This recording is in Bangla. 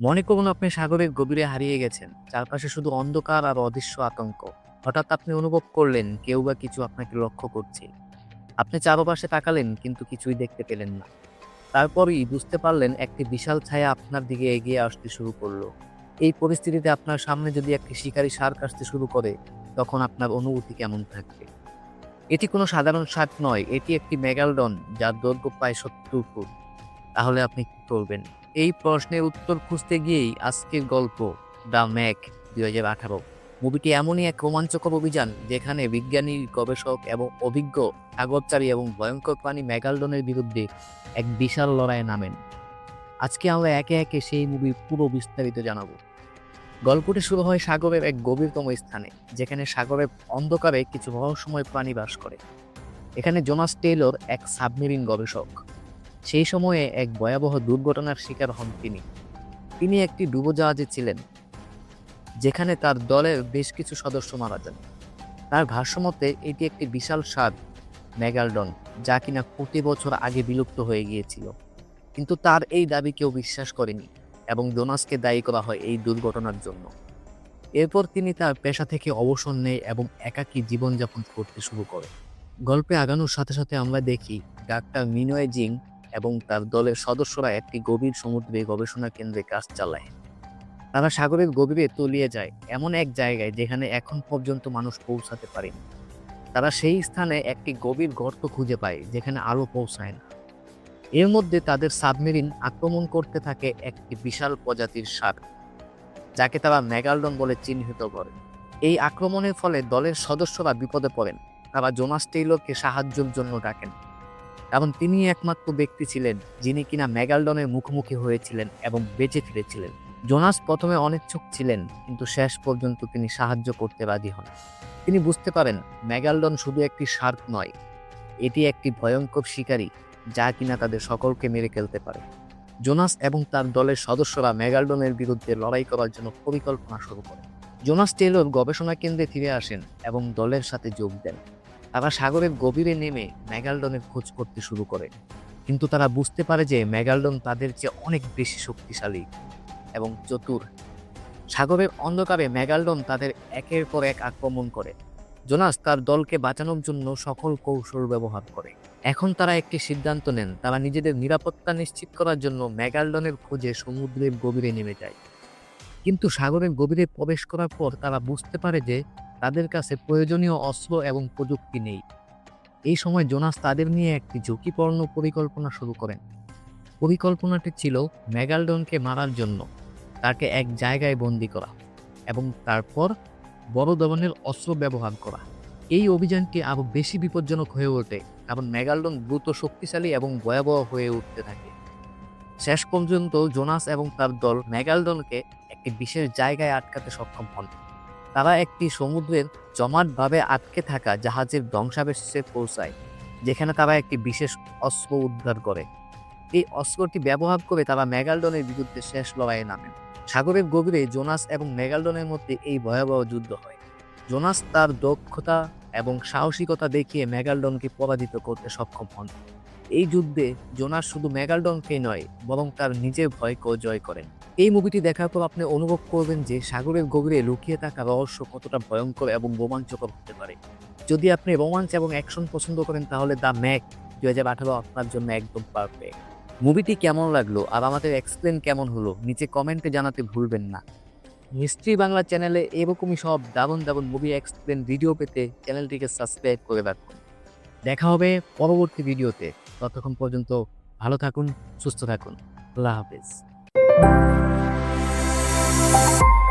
মনে করুন আপনি সাগরের গভীরে হারিয়ে গেছেন। চারপাশে শুধু অন্ধকার আর অদৃশ্য আতঙ্ক। হঠাৎ আপনি অনুভব করলেন, কেউ বা কিছু আপনাকে লক্ষ্য করছে। আপনি চারপাশে তাকালেন, কিন্তু কিছুই দেখতে পেলেন না। তারপরই বুঝতে পারলেন, একটি বিশাল ছায়া আপনার দিকে এগিয়ে আসতে শুরু করল। এই পরিস্থিতিতে আপনার সামনে যদি একটি শিকারী শার্ক আসতে শুরু করে, তখন আপনার অনুভূতি কেমন থাকবে? এটি কোনো সাধারণ শার্ক নয়, এটি একটি মেগালডন যার দৈর্ঘ্য প্রায় সত্তর ফুট। তাহলে আপনি কি করবেন? এই প্রশ্নের উত্তর খুঁজতে গিয়েই আজকের গল্প, দ্য ম্যাক, দুই হাজার আঠারো। মুভিটি এমনই এক রোমাঞ্চকর অভিযান, যেখানে বিজ্ঞানী, গবেষক এবং অভিজ্ঞ সাগরচারী এবং ভয়ঙ্কর প্রাণী মেগালডনের বিরুদ্ধে এক বিশাল লড়াইয়ে নামেন। আজকে আমরা একে একে সেই মুভির পুরো বিস্তারিত জানাব। গল্পটি শুরু হয় সাগরের এক গভীরতম স্থানে, যেখানে সাগরের অন্ধকারে কিছু রহস্যময় প্রাণী বাস করে। এখানে জোনাস টেইলর এক সাবমেরিন গবেষক। সেই সময়ে এক ভয়াবহ দুর্ঘটনার শিকার হন তিনি। তিনি একটি ডুবোজাহাজে ছিলেন, যেখানে তার দলের বেশ কিছু সদস্য মারা যান। তার ভাষ্যমতে এটি একটি বিশাল স্বাদ মেগালডন যা কিনা কোটি বছর আগে বিলুপ্ত হয়ে গিয়েছিল। কিন্তু তার এই দাবি কেউ বিশ্বাস করেনি এবং জোনাসকে দায়ী করা হয় এই দুর্ঘটনার জন্য। এরপর তিনি তার পেশা থেকে অবসর নেয় এবং একাকী জীবনযাপন করতে শুরু করে। গল্পে আগানোর সাথে সাথে আমরা দেখি, ডাক্তার মিনয় জিং এবং তার দলের সদস্যরা একটি গভীর সমুদ্রে গবেষণা কেন্দ্রে কাজ চালায়। তারা সাগরের গভীরে তলিয়ে যায় এমন এক জায়গায় যেখানে এখন পর্যন্ত মানুষ পৌঁছাতে পারেনি। তারা সেই স্থানে একটি গভীর গর্ত খুঁজে পায় যেখানে আলো পৌঁছায় না। এর মধ্যে তাদের সাবমেরিন আক্রমণ করতে থাকে একটি বিশাল প্রজাতির সাপ যাকে তারা মেগালডন বলে চিহ্নিত করে। এই আক্রমণের ফলে দলের সদস্যরা বিপদে পড়েন। তারা জোনাস টেইলরকে সাহায্যের জন্য ডাকেন। কারণ তিনি একমাত্র ব্যক্তি ছিলেন যিনি কিনা ম্যাগালডনের মুখোমুখি হয়েছিলেন এবং বেঁচে ফিরেছিলেন। জোনাস প্রথমে অনিচ্ছুক ছিলেন, কিন্তু শেষ পর্যন্ত তিনি সাহায্য করতে রাজি হন। তিনি বুঝতে পারেন, ম্যাগালডন শুধু একটি শার্ক নয়, এটি একটি ভয়ঙ্কর শিকারী যা কিনা তাদের সকলকে মেরে ফেলতে পারে। জোনাস এবং তার দলের সদস্যরা ম্যাগালডনের বিরুদ্ধে লড়াই করার জন্য পরিকল্পনা শুরু করেন। জোনাস টেলর গবেষণা কেন্দ্রে ফিরে আসেন এবং দলের সাথে যোগ দেন। তারা সাগরের গভীরে নেমে ম্যাগালডনের খোঁজ করতে শুরু করে। কিন্তু তারা বুঝতে পারে যে ম্যাগালডন তাদের চেয়ে অনেক বেশি শক্তিশালী এবং চতুর। সাগরের অন্ধকারে ম্যাগালডন তাদের একের পর এক আক্রমণ করে। জোনাস তার দলকে বাঁচানোর জন্য সকল কৌশল ব্যবহার করে। এখন তারা একটি সিদ্ধান্ত নেন, তারা নিজেদের নিরাপত্তা নিশ্চিত করার জন্য ম্যাগালডনের খোঁজে সমুদ্রের গভীরে নেমে যায়। কিন্তু সাগরের গভীরে প্রবেশ করার পর তারা বুঝতে পারে যে তাদের কাছে প্রয়োজনীয় অস্ত্র এবং প্রযুক্তি নেই। এই সময় জোনাস তাদের নিয়ে একটি ঝুঁকিপূর্ণ পরিকল্পনা শুরু করেন। পরিকল্পনাটি ছিল মেগালডনকে মারার জন্য তাকে এক জায়গায় বন্দি করা এবং তারপর বড় ধরনের অস্ত্র ব্যবহার করা। এই অভিযানটি আরও বেশি বিপজ্জনক হয়ে ওঠে কারণ মেগালডন দ্রুত শক্তিশালী এবং ভয়াবহ হয়ে উঠতে থাকে। শেষ পর্যন্ত জোনাস এবং তার দল মেগালডনকে একটি বিশেষ জায়গায় আটকাতে সক্ষম হন। তারা একটি সমুদ্রের জমাটভাবে আটকে থাকা জাহাজের ধ্বংসাবশেষে পৌঁছায়, যেখানে তারা একটি বিশেষ অস্ত্র উদ্ধার করে। এই অস্ত্রটি ব্যবহার করে তারা মেগালডনের বিরুদ্ধে শেষ লড়াইয়ে নামেন সাগরের গভীরে জোনাস এবং মেগালডনের মধ্যে এই ভয়াবহ যুদ্ধ হয়। জোনাস তার দক্ষতা এবং সাহসিকতা দেখিয়ে মেগালডনকে পরাজিত করতে সক্ষম হন। এই যুদ্ধে জোনাস শুধু মেগালডনকেই নয়, বরং তার নিজের ভয়কেও জয় করেন। এই মুভিটি দেখার পর আপনি অনুভব করবেন যে সাগরের গভীরে লুকিয়ে থাকা রহস্য কতটা ভয়ঙ্কর এবং রোমাঞ্চকর হতে পারে। যদি আপনি রোমাঞ্চ এবং অ্যাকশন পছন্দ করেন, তাহলে দ্য ম্যাক দুই হাজার আঠারো আপনার জন্য একদম পারফেক্ট মুভিটি কেমন লাগল আর আমাদের এক্সপ্লেন কেমন হলো, নিচে কমেন্টে জানাতে ভুলবেন না। মিস্ট্রি বাংলা চ্যানেলে এরকমই সব দারুণ দারুণ মুভি এক্সপ্লেন ভিডিও পেতে চ্যানেলটিকে সাবস্ক্রাইব করে রাখুন। দেখা হবে পরবর্তী ভিডিওতে ততক্ষণ পর্যন্ত ভালো থাকুন, সুস্থ থাকুন। আল্লাহ হাফেজ। Thank you